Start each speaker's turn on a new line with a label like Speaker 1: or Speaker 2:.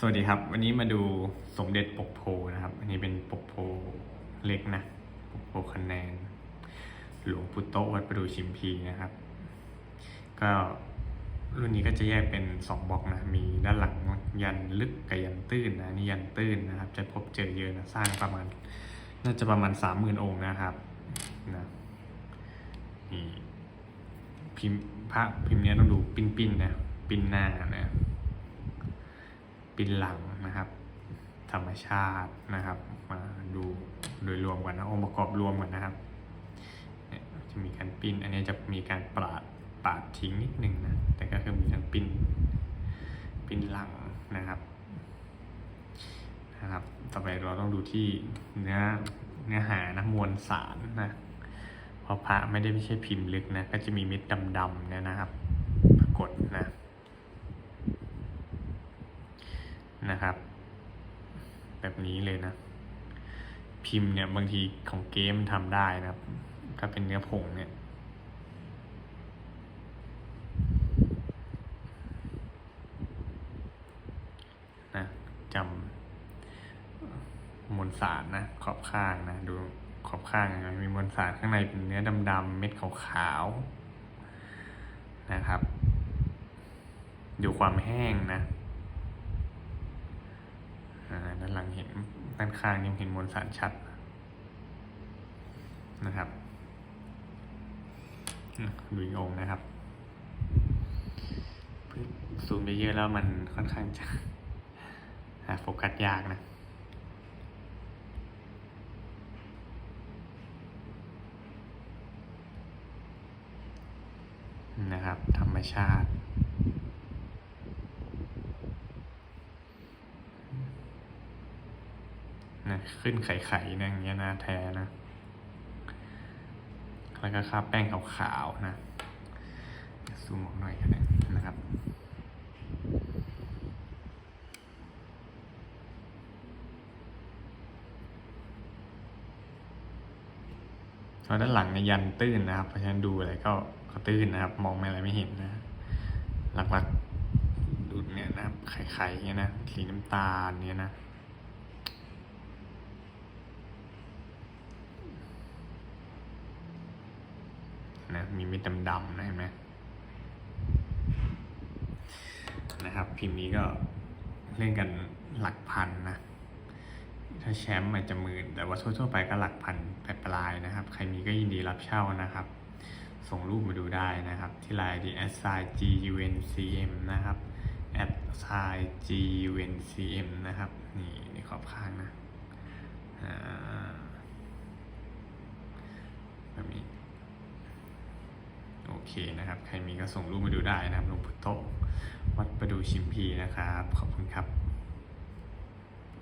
Speaker 1: สวัสดีครับ วันนี้มาดูสมเด็จปกโพนะครับ อันนี้เป็นปกโพเล็กนะ ปกโพคะแนน หลวงปู่โตวัดประดูชิมพีนะครับ ก็รุ่นนี้ก็จะแยกเป็นสองบล็อกนะ มีด้านหลังยันลึกกับยันตื้นนะนี่ยันตื้นนะครับ จะพบเจอเยอะนะ สร้างประมาณ น่าจะประมาณสามหมื่นองค์นะครับนะนี่พิมพ์พระพิมพ์เนี้ยต้องดูปิ้นๆนนะปิ้นหน้านะ ปินหลังนะครับ ธรรมชาตินะครับ มาดูโดยรวมกันนะองค์ประกอบรวมกันนะครับจะมีการปิ้น อันนี้จะมีการปาดปาดทิ้งนิดนึงนะ แต่ก็คือมีการปิ้นปิ้นหลังนะครับนะครับ ต่อไปเราต้องดูที่เนื้อเนื้อหานะมวลสารนะเพราะพระไม่ได้ไม่ใช่พิมพ์ลึกนะ ก็จะมีเม็ดดำๆเนี่ยนะครับ ปรากฏนะ นะครับ แบบนี้เลยนะ พิมพ์เนี่ยบางทีของเกมทำได้นะครับ ถ้าเป็นเนื้อผงเนี่ยนะจำมวลสารนะ ขอบข้างนะ ดูขอบข้างนมีมวลสารข้างในเป็นเนื้อดำๆเม็ดขาวๆนะครับ ดูความแห้งนะ อ่าด้านหลังเห็น ด้านข้างยังเห็นมวลสารชัดนะครับดูอีกองนะครับซูมไปเยอะแล้วมันค่อนข้างจะหาโฟกัสยากนะนะครับ ธรรมชาติ นะ ขึ้นไข่ๆนะอย่างเงี้ยนะแท้นะ แล้วก็คราบแป้งขาวๆนะซูมออกหน่อยก็ได้นะครับเพราะด้านหลังเนี่ยยันตื้นนะครับ เพราะฉะนั้นดูอะไรก็ก็ตื้นนะครับ มองไม่อะไรไม่เห็นนะ หลักๆดูเนี่ยนะครับไข่ๆเงี้ยนะ สีน้ำตาลเนี่ยนะ นะ มีเม็ดดำๆนะเห็นไหมนะครับพิมพ์นี้ก็เล่นกันหลักพันนะ ถ้าแชมป์อาจจะหมื่น แต่ว่าทั่วๆไปก็หลักพันปลายนะครับ ใครมีก็ยินดีรับเช่านะครับ ส่งรูปมาดูได้นะครับ ที่ไลน์ดี s i g u n c m นะครับ at s i g u n c m นะครับ นี่ในขอบข้างนะอ่าแบบนี้ โอ เคนะครับ ใครมีก็ส่งรูปมาดูได้นะครับหลวงพุทโตะวัดประดูชิมพีนะครับ ขอบคุณครับ